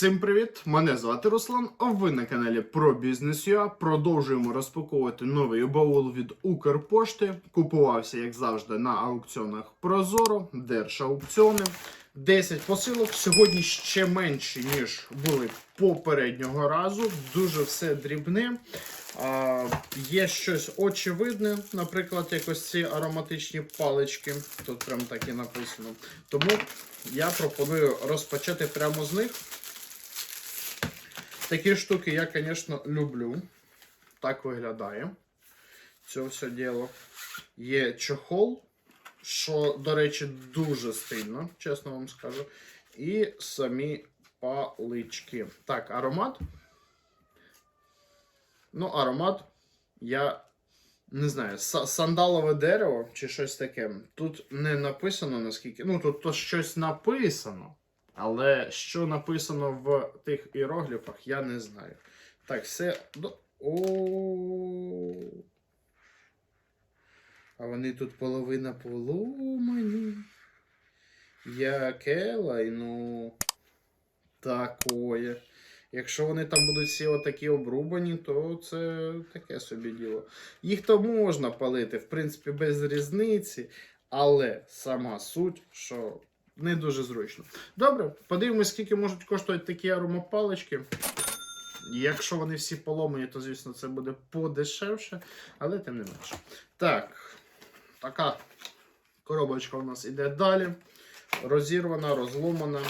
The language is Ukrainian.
Всім привіт! Мене звати Руслан, а ви на каналі про бізнес.ua. Продовжуємо розпаковувати новий баул від Укрпошти. Купувався, як завжди, на аукціонах Прозоро, Держаукціони. 10 посилок. Сьогодні ще менші, ніж були попереднього разу. Дуже все дрібне. А, є щось очевидне, наприклад, якось ці ароматичні палички. Тут прям так і написано. Тому я пропоную розпочати прямо з них. Такі штуки я, звісно, люблю. Так виглядає. Це все діло. Є чохол, що, до речі, дуже стильно, чесно вам скажу. І самі палички. Так, аромат. Ну, аромат. Я не знаю, сандалове дерево чи щось таке. Тут не написано наскільки. Ну, тут щось написано. Але що написано в тих іерогліфах, я не знаю. Так, все. О. А вони тут половина поломані. Яке лайно. Такое. Якщо вони там будуть всі отакі обрубані, то це таке собі діло. Їх то можна палити, в принципі, без різниці, але сама суть, що не дуже зручно. Добре, подивимось, скільки можуть коштувати такі аромапалички. Якщо вони всі поломані, то звісно це буде подешевше, але тим не менше. Так, така коробочка у нас іде далі. Розірвана, розломана.